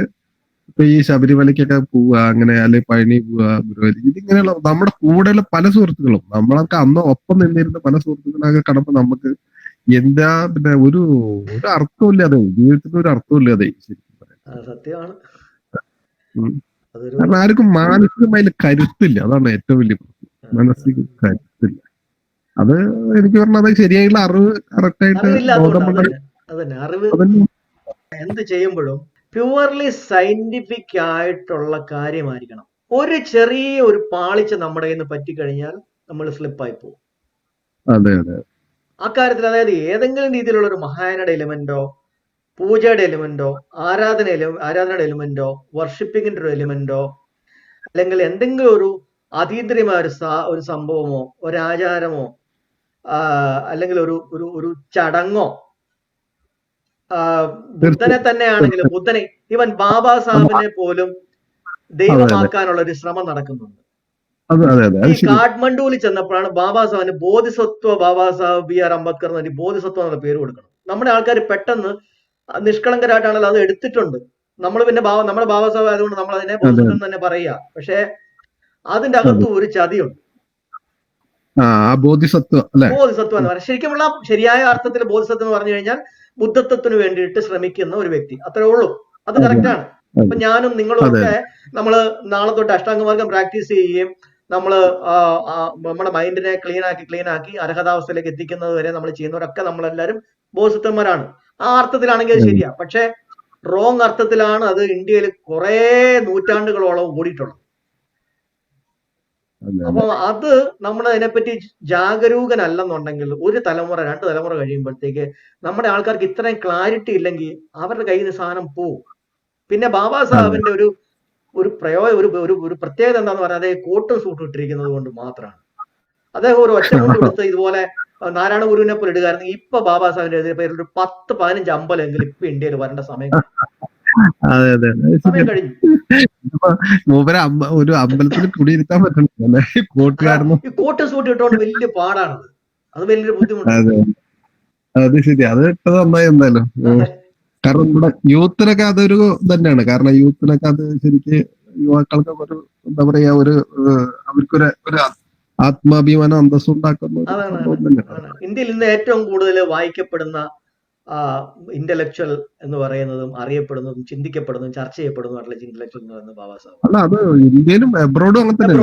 ഇപ്പൊ ഈ ശബരിമലയ്ക്കൊക്കെ പോവുക അങ്ങനെ അല്ലെ പഴനി പോവുക ഗുരുവായൂർ ഇതിങ്ങനെയുള്ള നമ്മുടെ കൂടെയുള്ള പല സുഹൃത്തുക്കളും നമ്മളൊക്കെ അന്ന് ഒപ്പം നിന്നിരുന്ന പല സുഹൃത്തുക്കളൊക്കെ കടമ്പോ നമുക്ക് എന്താ പിന്നെ ഒരു ഒരു അർത്ഥമില്ലാതെ ജീവിതത്തിന് ഒരു അർത്ഥമില്ലാതെ സത്യമാണ്. കാരണം ആർക്കും മാനസികമായി കരുത്തില്ല. അതാണ് ഏറ്റവും വലിയ പ്രശ്നം. മാനസിക കരുത്തില്ല. അത് എനിക്ക് പറഞ്ഞത് ശരിയായുള്ള അറിവ് കറക്റ്റ് ആയിട്ട് എന്ത് ചെയ്യുമ്പോഴും പ്യുവർലി സയന്റിഫിക് ആയിട്ടുള്ള കാര്യമായിരിക്കണം. ഒരു ചെറിയ ഒരു പാളിച്ച നമ്മുടെ കയ്യിൽ നിന്ന് പറ്റിക്കഴിഞ്ഞാൽ നമ്മൾ സ്ലിപ്പായി പോകും. അതെ അതെ. ആ കാര്യത്തിൽ അതായത് ഏതെങ്കിലും രീതിയിലുള്ള ഒരു മഹായനയുടെ എലിമെന്റോ പൂജയുടെ എലിമെന്റോ ആരാധന ആരാധനയുടെ എലിമെന്റോ വർഷിപ്പിങ്ങിന്റെ ഒരു എലിമെന്റോ അല്ലെങ്കിൽ എന്തെങ്കിലും ഒരു അതീന്ദ്രിയമായ ഒരു ഒരു സംഭവമോ ഒരു ആചാരമോ അല്ലെങ്കിൽ ഒരു ഒരു ഒരു ചടങ്ങോ ബുദ്ധനെ തന്നെയാണെങ്കിലും ബുദ്ധനെ ഇവൻ ബാബാ സാഹിബിനെ പോലും ദൈവമാക്കാനുള്ള ഒരു ശ്രമം നടക്കുന്നുണ്ട്. കാഠ്മണ്ഡുവിൽ ചെന്നപ്പോഴാണ് ബാബാ സാഹിബിന് ബോധിസത്വ ബാബാ സാഹിബ് ബി ആർ അംബേദ്കർ എന്ന് പറഞ്ഞ് ബോധിസത്വ എന്ന പേര് കൊടുക്കണം. നമ്മുടെ ആൾക്കാർ പെട്ടെന്ന് നിഷ്കളങ്കരായിട്ടാണല്ലോ അത് എടുത്തിട്ടുണ്ട്. നമ്മൾ പിന്നെ ബാബ നമ്മുടെ ബാബാ സാഹിബ് ആയതുകൊണ്ട് നമ്മൾ അതിനെ ബോധിസത്വം തന്നെ പറയുക പക്ഷേ അതിന്റെ അകത്ത് ഒരു ചതിയുണ്ട്. ബോധിസത്വം എന്ന് പറയുന്നത് ശരിക്കുമുള്ള ശരിയായ അർത്ഥത്തിൽ ബോധിസത്വം എന്ന് പറഞ്ഞു കഴിഞ്ഞാൽ ബുദ്ധത്വത്തിന് വേണ്ടിയിട്ട് ശ്രമിക്കുന്ന ഒരു വ്യക്തി. അത്രേ ഉള്ളൂ. അത് അതെ. കറക്റ്റ് ആണ് അതെ. അപ്പൊ ഞാനും നിങ്ങളും ഒക്കെ നമ്മൾ നാളെ തൊട്ട് അഷ്ടാംഗമാർഗം പ്രാക്ടീസ് ചെയ്യുകയും ആ, നമ്മുടെ മൈൻഡിനെ ക്ലീൻ ആക്കി ക്ലീൻ ആക്കി അർഹതാവസ്ഥയിലേക്ക് എത്തിക്കുന്നത് വരെ നമ്മൾ ചെയ്യുന്നവരൊക്കെ നമ്മളെല്ലാരും ബോധിസത്വന്മാരാണ് ആ അർത്ഥത്തിലാണെങ്കിൽ അത് ശരിയാ. പക്ഷെ റോങ് അർത്ഥത്തിലാണ് അത് ഇന്ത്യയിൽ കുറെ നൂറ്റാണ്ടുകളോളം ഓടിയിട്ടുള്ളത്. അപ്പൊ അത്. നമ്മൾ അതിനെപ്പറ്റി ജാഗരൂകനല്ലെന്നുണ്ടെങ്കിൽ ഒരു തലമുറ രണ്ട് തലമുറ കഴിയുമ്പോഴത്തേക്ക് നമ്മുടെ ആൾക്കാർക്ക് ഇത്രയും ക്ലാരിറ്റി ഇല്ലെങ്കിൽ അവരുടെ കയ്യിൽ നിന്ന് സാധനം പോവും. പിന്നെ ബാബാ സാഹബിന്റെ ഒരു ഒരു പ്രയോ ഒരു ഒരു പ്രത്യേകത എന്താന്ന് പറഞ്ഞാൽ അദ്ദേഹം കോട്ടും സൂട്ടും ഇട്ടിരിക്കുന്നത് കൊണ്ട് മാത്രമാണ്. അദ്ദേഹം ഒരു ഒറ്റ കൊണ്ട് കൊടുത്ത് ഇതുപോലെ നാരായണ ഗുരുവിനെ പോലെ ഇടുകയായിരുന്നു ഇപ്പൊ ബാബാ സാഹിബിന്റെ പേരിൽ ഒരു പത്ത് പതിനഞ്ച് അമ്പലെങ്കിലും ഇപ്പൊ ഇന്ത്യയിൽ വരേണ്ട സമയം. അതെ അതെ. മൂപ്പര ഒരു അമ്പലത്തിൽ കുടിയിരുത്താൻ പറ്റണില്ല കൂട്ടുകാരനും. കോട്ടും സൂട്ടും ഇട്ടുകൊണ്ട് വലിയ പാടാണത്. അത് വലിയൊരു ബുദ്ധിമുട്ടാണ്. അതെ. ശരി. അത് ഇട്ടത് നന്നായി എന്തായാലും. കാരണം നമ്മുടെ യൂത്തിനൊക്കെ അതൊരു തന്നെയാണ്. കാരണം യൂത്തിനൊക്കെ അത് ശരിക്ക് യുവാക്കൾക്ക് ഒരു എന്താ പറയാ ഒരു അവർക്കൊരു ഒരു ആത്മാഭിമാനം അന്തസ് ഉണ്ടാക്കുന്ന. ഇന്ത്യയിൽ ഇന്ന് ഏറ്റവും കൂടുതൽ വായിക്കപ്പെടുന്ന ഇന്റലക്ച്വൽ എന്ന് പറയുന്നതും അറിയപ്പെടുന്നതും ചിന്തിക്കപ്പെടുന്നതും ചർച്ച ചെയ്യപ്പെടുന്നതുമായിട്ടുള്ള ഇന്റലക്ച്വൽ എന്ന് പറയുന്നത് ബാബാ സാഹബ്. അല്ല അത് ഇന്ത്യയിലും എബ്രോഡും അങ്ങനെ തന്നെ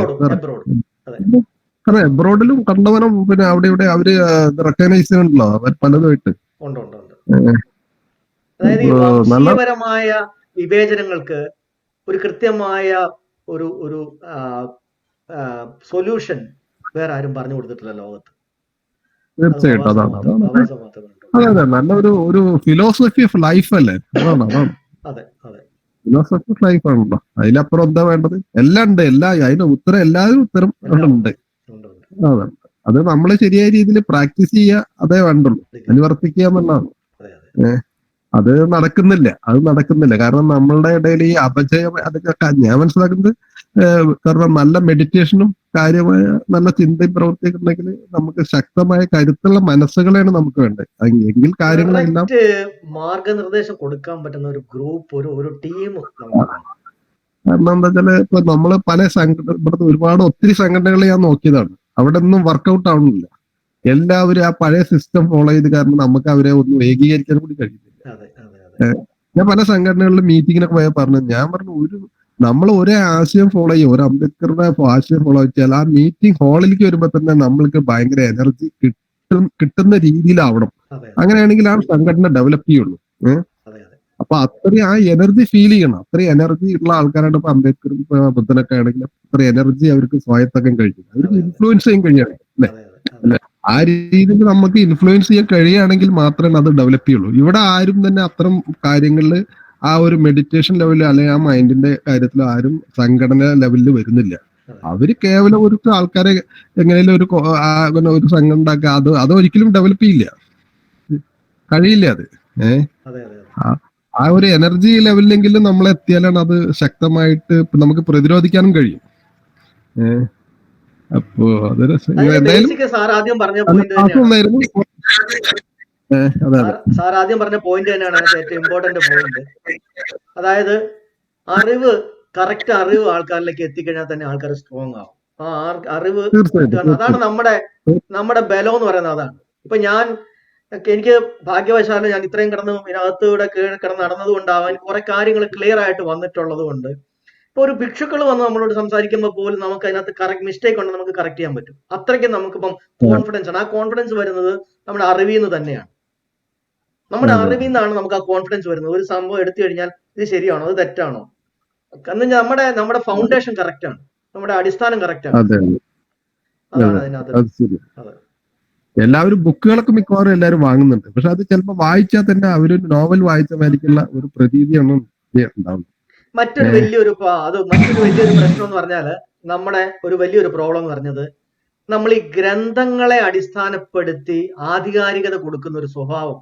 കാരണം എബ്രോഡിലും കണ്ടവനം പിന്നെ അവിടെ ഇവിടെ അവർ റെക്കഗ്നൈസ് ചെയ്യുന്നുണ്ടല്ലോ അവർ പലതുമായിട്ട്. ഉണ്ട് ഉണ്ട് ഉണ്ട്. അതായത് ഈ വംശീയപരമായ വിവേചനങ്ങൾക്ക് ഒരു കൃത്യമായ ഒരു ഒരു സൊല്യൂഷൻ വേറെ ആരും പറഞ്ഞു കൊടുത്തിട്ടില്ല ലോകത്ത്. തീർച്ചയായിട്ടും അതാണ് അതാണ്. അതെ അതെ നല്ലൊരു ഒരു ഫിലോസഫി ഓഫ് ലൈഫ് അല്ലേ? അതാണ് അതാണ്. അതെ അതെ. ഫിലോസഫി ഓഫ് ലൈഫ് ആണല്ലോ. അതിലപ്പുറം എന്താ വേണ്ടത്? എല്ലാം ഉണ്ട് എല്ലാ അതിന് ഉത്തരം എല്ലാവരും ഉത്തരം ഉണ്ട് ഉണ്ട്. അതെ അത് നമ്മൾ ശരിയായ രീതിയിൽ പ്രാക്ടീസ് ചെയ്യുക അതേ വേണ്ടുള്ളൂ. അനുവർത്തിക്കുക എന്നുള്ളതാണ്. അതെ അതെ നടക്കുന്നില്ല അത് നടക്കുന്നില്ല. കാരണം നമ്മളുടെ ഇടയിൽ ഈ അപജയം അതൊക്കെ ഞാൻ മനസ്സിലാക്കുന്നത് കാരണം നല്ല മെഡിറ്റേഷനും കാര്യമായ നല്ല ചിന്തയും പ്രവർത്തിയൊക്കെ ഉണ്ടെങ്കിൽ നമുക്ക് ശക്തമായ കരുത്തുള്ള മനസ്സുകളെയാണ് നമുക്ക് വേണ്ടത്. എങ്കിൽ കാര്യങ്ങളെല്ലാം മാർഗനിർദ്ദേശം കൊടുക്കാൻ പറ്റുന്ന ഒരു ഗ്രൂപ്പ് ഒരു ഒരു ടീം കാരണം എന്താ വെച്ചാൽ ഇപ്പൊ നമ്മൾ പല സംഘടന ഇവിടുത്തെ ഒരുപാട് ഒത്തിരി സംഘടനകൾ ഞാൻ നോക്കിയതാണ്. അവിടെ ഒന്നും വർക്കൗട്ട് ആവുന്നില്ല. എല്ലാവരും ആ പഴയ സിസ്റ്റം ഫോളോ ചെയ്ത് കാരണം നമുക്ക് അവരെ ഒന്നും ഏകീകരിക്കാൻ കൂടി അതെ ഞാൻ പല സംഘടനകളിലും മീറ്റിങ്ങിനൊക്കെ പോയാൽ പറഞ്ഞു ഞാൻ പറഞ്ഞു ഒരു നമ്മൾ ഒരേ ആശയം ഫോളോ ചെയ്യും. ഒരു അംബേദ്കറുടെ ആശയം ഫോളോ ചെയ്താൽ ആ മീറ്റിംഗ് ഹാളിലേക്ക് വരുമ്പോ തന്നെ നമ്മൾക്ക് ഭയങ്കര എനർജി കിട്ടും കിട്ടുന്ന രീതിയിലാവണം. അങ്ങനെയാണെങ്കിൽ ആ സംഘടന ഡെവലപ്പ് ചെയ്യുള്ളൂ. അപ്പൊ അത്രയും ആ എനർജി ഫീൽ ചെയ്യണം. അത്രയും എനർജി ഉള്ള ആൾക്കാരാണ് ഇപ്പൊ അംബേദ്കറും ബുദ്ധനൊക്കെ ആണെങ്കിൽ അത്ര എനർജി അവർക്ക് സ്വായത്തക്കം കഴിയും അവർക്ക്. ഇൻഫ്ലുവൻസ് ചെയ്യാൻ കഴിയണം അല്ലേ? ആ രീതിയിൽ നമുക്ക് ഇൻഫ്ലുവൻസ് ചെയ്യാൻ കഴിയുകയാണെങ്കിൽ മാത്രമേ അത് ഡെവലപ്പ് ചെയ്യുള്ളൂ. ഇവിടെ ആരും തന്നെ അത്തരം കാര്യങ്ങളിൽ ആ ഒരു മെഡിറ്റേഷൻ ലെവലിൽ അല്ലെങ്കിൽ ആ മൈൻഡിന്റെ കാര്യത്തിൽ ആരും സംഘടന ലെവലിൽ വരുന്നില്ല. അവർ കേവലം ഒരു ആൾക്കാരെ എങ്ങനെയും ഒരു ഒരു സംഘം ഉണ്ടാക്കുക അത് അത് ഒരിക്കലും ഡെവലപ്പ് ചെയ്യില്ല. കഴിയില്ല അതെ. ആ ഒരു എനർജി ലെവലിലെങ്കിലും നമ്മൾ എത്തിയാലാണ് അത് ശക്തമായിട്ട് നമുക്ക് പ്രതിരോധിക്കാനും കഴിയും. ഏഹ് അപ്പോ അതൊരു സാർ ആദ്യം പറഞ്ഞ പോയിന്റ് തന്നെയാണ്. ഉണ്ടായിരുന്നു അതെ അതെ. സാർ- സാർ ആദ്യം പറഞ്ഞ പോയിന്റ് തന്നെയാണ് അതിനകത്ത് ഏറ്റവും ഇമ്പോർട്ടന്റ് പോയിന്റ് അതായത് അറിവ് കറക്റ്റ് അറിവ് ആൾക്കാരിലേക്ക് എത്തിക്കഴിഞ്ഞാൽ തന്നെ ആൾക്കാർ സ്ട്രോങ് ആവും. ആ അറിവ് അതാണ് നമ്മുടെ നമ്മുടെ ബലം എന്ന് പറയുന്നത് അതാണ്. ഇപ്പൊ ഞാൻ എനിക്ക് ഭാഗ്യവശാലും ഞാൻ ഇത്രയും കിടന്ന് ഇതിനകത്തൂടെ കിടന്ന് നടന്നത് കൊണ്ടാവാൻ കുറെ കാര്യങ്ങൾ ക്ലിയർ ആയിട്ട് വന്നിട്ടുള്ളത് കൊണ്ട് ഇപ്പൊ ഒരു ഭിക്ഷുക്കൾ വന്ന് നമ്മളോട് സംസാരിക്കുമ്പോൾ പോലും നമുക്ക് അതിനകത്ത് കറക്റ്റ് മിസ്റ്റേക്ക് ഉണ്ട് നമുക്ക് കറക്റ്റ് ചെയ്യാൻ പറ്റും. അത്രയ്ക്കും നമുക്കിപ്പം കോൺഫിഡൻസ് ആണ്. ആ കോൺഫിഡൻസ് വരുന്നത് നമ്മുടെ അറിവിൽ നിന്ന് തന്നെയാണ്. നമ്മുടെ. അറിവിൽ നിന്നാണ് നമുക്ക് ആ കോൺഫിഡൻസ് വരുന്നത്. ഒരു സംഭവം എടുത്തു കഴിഞ്ഞാൽ ഇത് ശരിയാണോ? അത് തെറ്റാണോ? എന്ന് വെച്ചാൽ നമ്മുടെ നമ്മുടെ ഫൗണ്ടേഷൻ കറക്റ്റ് ആണ്. നമ്മുടെ അടിസ്ഥാനം കറക്റ്റ് ആണ്. അതെ അതെ. അതാണ് അതെ. അതിനകത്ത്. അതെ. എല്ലാവരും ബുക്കുകളൊക്കെ മിക്കവാറും എല്ലാവരും വാങ്ങുന്നുണ്ട്. പക്ഷെ അത് ചിലപ്പോൾ വായിച്ചാൽ തന്നെ അവരൊരു നോവൽ വായിച്ച മാതിരിക്കുള്ള ഒരു പ്രതീതിയാണ് ഉണ്ടാവുന്നത്. മറ്റൊരു. വലിയൊരു അത് മറ്റൊരു വലിയൊരു പ്രശ്നം എന്ന് പറഞ്ഞാൽ നമ്മുടെ ഒരു വലിയൊരു പ്രോബ്ലം എന്ന് പറഞ്ഞത് നമ്മൾ ഈ ഗ്രന്ഥങ്ങളെ അടിസ്ഥാനപ്പെടുത്തി ആധികാരികത കൊടുക്കുന്ന ഒരു സ്വഭാവം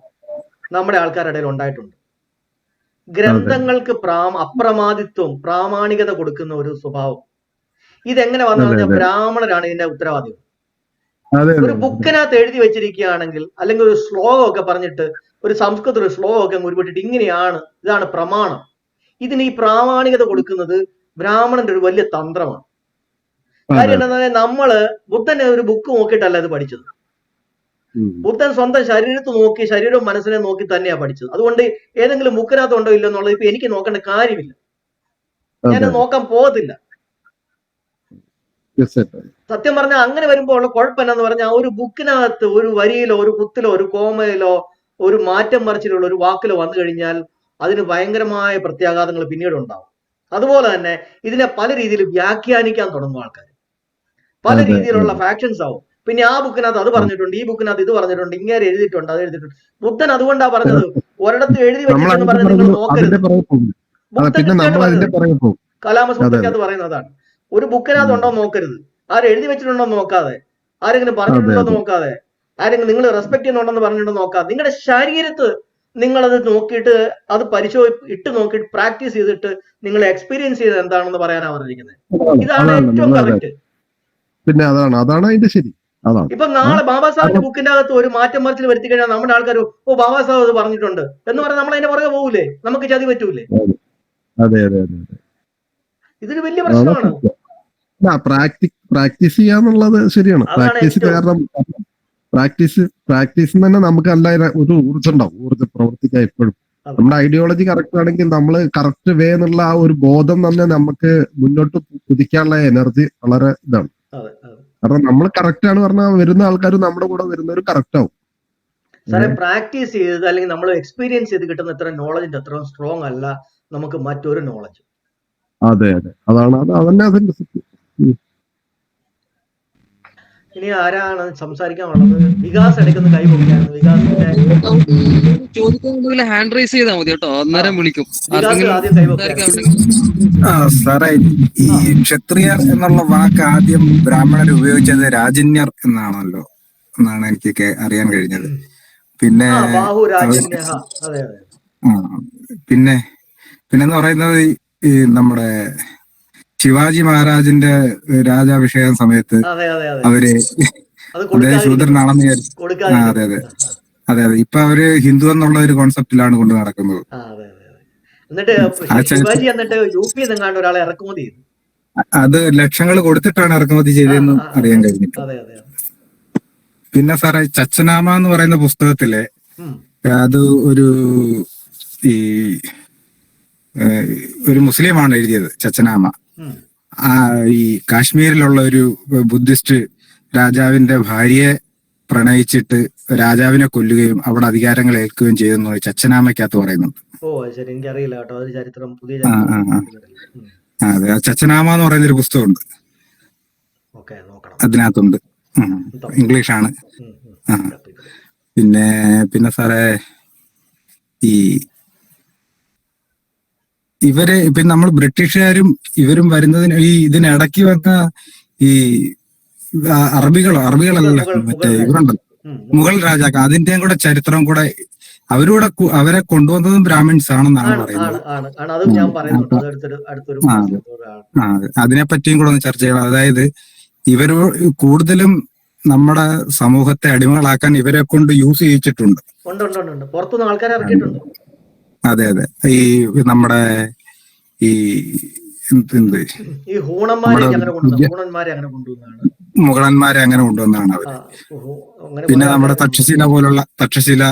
നമ്മുടെ ആൾക്കാരുടെ ഇടയിൽ ഉണ്ടായിട്ടുണ്ട്. ഗ്രന്ഥങ്ങൾക്ക് പ്രാ അപ്രമാദിത്വം പ്രാമാണികത കൊടുക്കുന്ന ഒരു സ്വഭാവം. ഇതെങ്ങനെ വന്നു പറഞ്ഞാൽ ബ്രാഹ്മണരാണ് ഇതിന്റെ ഉത്തരവാദികൾ ഒരു ബുക്കിനകത്ത് എഴുതി വെച്ചിരിക്കുകയാണെങ്കിൽ അല്ലെങ്കിൽ ഒരു ശ്ലോകം ഒക്കെ പറഞ്ഞിട്ട് ഒരു സംസ്കൃത ഒരു ശ്ലോകം ഒക്കെ അങ്ങ് ഉരുവിട്ടിട്ട് ഇങ്ങനെയാണ് ഇതാണ് പ്രമാണം. ഇതിന് ഈ പ്രാമാണികത കൊടുക്കുന്നത് ബ്രാഹ്മണന്റെ ഒരു വലിയ തന്ത്രമാണ് കാര്യം പറഞ്ഞാൽ നമ്മൾ ബുദ്ധനെ ഒരു ബുക്ക് നോക്കിയിട്ടല്ല ഇത് പഠിച്ചത്. ബുദ്ധൻ സ്വന്തം ശരീരത്ത് നോക്കി ശരീരവും മനസ്സിനെ നോക്കി തന്നെയാ പഠിച്ചത് അതുകൊണ്ട് ഏതെങ്കിലും ബുക്കിനകത്ത് ഉണ്ടോ ഇല്ലോ എന്നുള്ളത് ഇപ്പൊ എനിക്ക് നോക്കേണ്ട കാര്യമില്ല ഞാൻ അതെ. നോക്കാൻ പോകത്തില്ല. സത്യം പറഞ്ഞാൽ അങ്ങനെ വരുമ്പോൾ ഉള്ള കുഴപ്പം എന്നാന്ന് പറഞ്ഞാൽ ഒരു ബുക്കിനകത്ത് ഒരു വരിയിലോ ഒരു കുത്തിലോ ഒരു കോമയിലോ ഒരു മാറ്റം മറിച്ചിലുള്ള ഒരു വാക്കിലോ വന്നു കഴിഞ്ഞാൽ അതിന് ഭയങ്കരമായ പ്രത്യാഘാതങ്ങൾ പിന്നീട് ഉണ്ടാവും അതുപോലെ തന്നെ ഇതിനെ പല രീതിയിൽ വ്യാഖ്യാനിക്കാൻ തുടങ്ങും ആൾക്കാർ പല രീതിയിലുള്ള ഫാക്ഷൻസ് ആവും. പിന്നെ ആ ബുക്കിനകത്ത് അത് പറഞ്ഞിട്ടുണ്ട് ഈ ബുക്കിനകത്ത് ഇത് പറഞ്ഞിട്ടുണ്ട് ഇങ്ങനെ എഴുതിയിട്ടുണ്ട് അത് എഴുതിയിട്ടുണ്ട്. ബുദ്ധൻ അതുകൊണ്ടാ പറഞ്ഞത് ഒരിടത്ത് എഴുതി വെച്ചിട്ടെന്ന് അതിന്റെ പറഞ്ഞ് നിങ്ങൾ നോക്കരുത്. അതിന്റെ പുറകെ പോകും. അതെ, ബുദ്ധൻ പിന്നെ കൃത്യമായിട്ട് നമ്മൾ അതിന്റെ പറഞ്ഞത് പുറകെ പോകും. കലാമസ്മൃതിക്കകത്ത് പറയുന്നത് അതാണ്. ഒരു ബുക്കിനകത്ത് ഉണ്ടോ നോക്കരുത്. ആരും എഴുതി വെച്ചിട്ടുണ്ടോ എന്ന് നോക്കാതെ ആരെങ്കിലും പറഞ്ഞിട്ടുണ്ടോ എന്ന് നോക്കാതെ ആരെങ്കിലും നിങ്ങൾ റെസ്പെക്ട് പറഞ്ഞിട്ടുണ്ടോ എന്ന് നോക്കാതെ നിങ്ങളുടെ ശരീരത്ത് നിങ്ങളത് നോക്കിയിട്ട് അത് പരിശോധി ഇട്ട് നോക്കിയിട്ട് പ്രാക്ടീസ് ചെയ്തിട്ട് നിങ്ങൾ എക്സ്പീരിയൻസ് ചെയ്ത് എന്താണെന്ന് പറയാനാണ് പറഞ്ഞിരിക്കുന്നത് ഇതാണ് ഏറ്റവും കറക്റ്റ് പിന്നെ അതാണ് അതാണ് അതിന്റെ ശരി. ഇപ്പൊ നാളെ ബാബാ സാഹിബിന്റെ ബുക്കിന്റെ അകത്ത് ഒരു മാറ്റം മറിച്ചിൽ വരുത്തി കഴിഞ്ഞാൽ നമ്മുടെ ആൾക്കാർ ഓ ബാബാ സാഹിബ് അത് പറഞ്ഞിട്ടുണ്ട്. എന്ന് പറഞ്ഞാൽ നമ്മൾ അതിന്റെ പുറകെ പോകൂലേ? നമുക്ക് ചതി പറ്റൂലേ? അതെ അതെ അതെ ഇതൊരു വലിയ പ്രശ്നമാണ്. പ്രാക്ടീസ് പ്രാക്ടീസ് ചെയ്യാന്നുള്ളത് ശരിയാണ്. പ്രാക്ടീസ് കാരണം പ്രാക്ടീസ് പ്രാക്ടീസ് തന്നെ നമുക്ക് നല്ല ഒരു ഊർജം ഉണ്ടാവും. ഊർജം പ്രവർത്തിക്കാൻ എപ്പോഴും. നമ്മുടെ ഐഡിയോളജി കറക്റ്റ് ആണെങ്കിൽ നമ്മൾ കറക്റ്റ് വേ എന്നുള്ള ആ ഒരു ബോധം തന്നെ നമുക്ക് മുന്നോട്ട് കുതിക്കാനുള്ള എനർജി വളരെ ഇതാണ്. കാരണം നമ്മൾ കറക്റ്റ് ആണ് പറഞ്ഞാൽ വരുന്ന ആൾക്കാർ നമ്മുടെ കൂടെ വരുന്നവർ കറക്റ്റ് ആവും. സാറേ പ്രാക്ടീസ് ചെയ്ത് അല്ലെങ്കിൽ നമ്മൾ എക്സ്പീരിയൻസ് ചെയ്ത് കിട്ടുന്ന ഇത്ര നോളജിന്റെ അത്ര സ്ട്രോങ് അല്ല നമുക്ക് മറ്റൊരു നോളജ് അതെ അതെ. അതാണ് അത് അതന്നെ അതിന്റെ സത്യം. ഇനി ആരാണ് സംസാരിക്കാനുള്ളത്? വികാസ് എടുക്കുന്ന കൈ പൊക്കിയാണ് വികാസിന്റെ ഹാൻഡ് റൈസ് ചെയ്താൽ മതി കേട്ടോ. അന്നേരം വിളിക്കും. വികാസ് ആദ്യം കൈ ആ സാറേ ഈ ക്ഷത്രിയർ എന്നുള്ള വാക്ക് ആദ്യം ബ്രാഹ്മണർ ഉപയോഗിച്ചത് രാജന്യർ എന്നാണല്ലോ എന്നാണ് എനിക്ക് അറിയാൻ കഴിഞ്ഞത്. പിന്നെ പിന്നെ പിന്നെന്ന് പറയുന്നത് ഈ നമ്മുടെ ശിവാജി മഹാരാജിന്റെ രാജാഭിഷേകം സമയത്ത് അവർ അദ്ദേഹം ശൂദ്രനാണെന്ന് വിചാരിച്ചു അതെ, അതെ. അതെ അതെ. ഇപ്പൊ അവർ ഹിന്ദു എന്നുള്ള ഒരു കോൺസെപ്റ്റിലാണ് കൊണ്ട് നടക്കുന്നത്. എന്നിട്ട് ആ ചരിത്രം- ശിവാജി എന്നിട്ട് യു പി നിന്നാണ്ട് ഒരാളെ ഇറക്കുമതി ചെയ്തു. അത് ലക്ഷങ്ങൾ കൊടുത്തിട്ടാണ് ഇറക്കുമതി ചെയ്തതെന്ന് അറിയാൻ കഴിഞ്ഞിട്ട് പിന്നെ സാറേ ചച്ചനാമ എന്ന് പറയുന്ന പുസ്തകത്തിലെ അത് ഒരു ഈ ഒരു മുസ്ലിമാണ് എഴുതിയത് ചച്ചനാമ. ഈ കാശ്മീരിലുള്ള ഒരു ബുദ്ധിസ്റ്റ് രാജാവിന്റെ ഭാര്യയെ പ്രണയിച്ചിട്ട് രാജാവിനെ കൊല്ലുകയും അവിടെ അധികാരങ്ങൾ ഏൽക്കുകയും ചെയ്തെന്ന് ചച്ചനാമയ്ക്കകത്ത് പറയുന്നുണ്ട്. ഓ അത് ശരി. എനിക്കറിയില്ല കേട്ടോ. ചരിത്രം പുതിയ അതെ. ചച്ചനാമ എന്ന് പറയുന്ന ഒരു പുസ്തകമുണ്ട്. അതിനകത്തുണ്ട്. ഇംഗ്ലീഷ് ഇംഗ്ലീഷാണ്. ഉം, ഉം. ആ. പിന്നെ പിന്നെ സാറേ ഈ ഇവർ ഇപ്പൊ നമ്മൾ ബ്രിട്ടീഷുകാരും ഇവരും വരുന്നതിന് ഈ ഇതിനിടയ്ക്ക് വന്ന ഈ അറബികളോ അറബികളല്ല മറ്റേ ഇവരുണ്ടല്ലോ. മുഗൾ രാജാക്കൾ. അതിന്റെയും കൂടെ ചരിത്രം കൂടെ അവരൂടെ അവരെ കൊണ്ടുവന്നതും ബ്രാഹ്മിൻസ് ആണെന്നാണ് ആണ് ആണ് പറയുന്നത്. അതിനെ പറ്റിയും കൂടെ ഒന്ന് ചർച്ച ചെയ്യണം. അതായത് ഇവരോ കൂടുതലും നമ്മുടെ സമൂഹത്തെ അടിമകളാക്കാൻ ഇവരെ കൊണ്ട് യൂസ് ചെയ്യിച്ചിട്ടുണ്ട്. പുറത്തുനിന്ന് ആൾക്കാരെ ഇറക്കിയിട്ടുണ്ട്. അതെ അതെ. ഈ നമ്മുടെ ഈ എന്ത് ഈ ഹൂണന്മാരെ അങ്ങനെ കൊണ്ടുവന്നു വിദ്യ- ഹൂണന്മാരെ അങ്ങനെ കൊണ്ടുവന്നാണ് മുഗളന്മാരെ അങ്ങനെ കൊണ്ടുവന്നാണ് അവർ. പിന്നെ നമ്മുടെ തക്ഷശില പോലുള്ള തക്ഷശില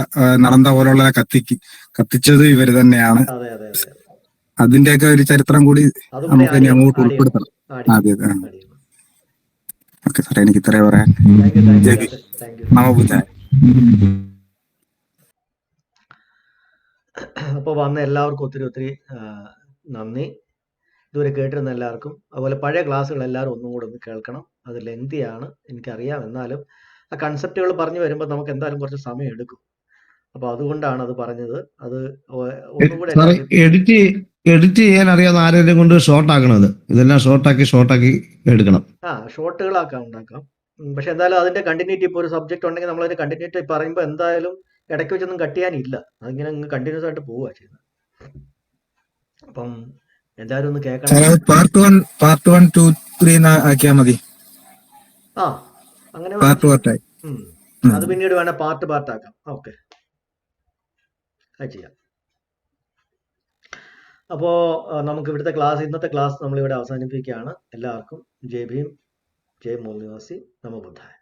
നടന്ന പോലുള്ള കത്തിക്ക് കത്തിച്ചത് ഇവർ തന്നെയാണ്. അതെ അതെ അതെ അതിന്റെയൊക്കെ ഒരു ചരിത്രം കൂടി നമുക്ക് ഇനി അങ്ങോട്ട് ഉൾപ്പെടുത്തണം. അതെ അതെ. ഓക്കെ സാറേ എനിക്ക് ഇത്രേ പറയാൻ Thank അപ്പോൾ വന്ന എല്ലാവർക്കും ഒത്തിരി ഒത്തിരി നന്ദി. ഇതുവരെ കേട്ടിരുന്ന എല്ലാവർക്കും. അതുപോലെ പഴയ ക്ലാസ്സുകൾ എല്ലാവരും ഒന്നും കൂടെ ഒന്ന് കേൾക്കണം. അത് ലെങ്തിയാണ് എനിക്കറിയാം. എന്നാലും ആ കൺസെപ്റ്റുകൾ പറഞ്ഞു വരുമ്പോൾ നമുക്ക് എന്തായാലും കുറച്ച് സമയം എടുക്കും. അപ്പൊ അതുകൊണ്ടാണ് അത് പറഞ്ഞത്. അത് ഒന്നുകൂടെ എഡിറ്റ് എഡിറ്റ് ചെയ്യാൻ അറിയാവുന്ന ആരെങ്കിലും കൊണ്ട് ഷോർട്ട് ആക്കണത്. ഇതെല്ലാം ഷോർട്ടാക്കി ഷോർട്ടാക്കി എടുക്കണം. ആ ഷോർട്ടുകളാക്കാം ഉണ്ടാക്കാം. പക്ഷെ എന്തായാലും അതിന്റെ കണ്ടിന്യൂറ്റി ഇപ്പോൾ ഒരു സബ്ജക്ട് ഉണ്ടെങ്കിൽ നമ്മൾ നമ്മളതിന്റെ കണ്ടിന്യൂറ്റി പറയുമ്പോൾ എന്തായാലും ഇടയ്ക്ക് വെച്ചൊന്നും കട്ട് ചെയ്യാനില്ല. അതിങ്ങനെ കണ്ടിന്യൂസ് ആയിട്ട് പോവുക ചെയ്യുന്നത്. അപ്പം എന്തായാലും ഒന്ന് കേൾക്കണം. Part one part one two three ആക്കിയാ മതി. ആ അങ്ങനെ പാർട്ട് പാർട്ടായി. അത് പിന്നീട് വേണേ പാർട്ട് പാർട്ട് ആക്കാം. ഓക്കെ. അത് ചെയ്യാം. അപ്പോ നമുക്ക് ഇവിടുത്തെ ക്ലാസ് ഇന്നത്തെ ക്ലാസ് നമ്മൾ ഇവിടെ അവസാനിപ്പിക്കുകയാണ്. എല്ലാവർക്കും ജയ് ഭീം ജയ് മൂല്യവാസി നിവാസി നമോ ബുദ്ധായ.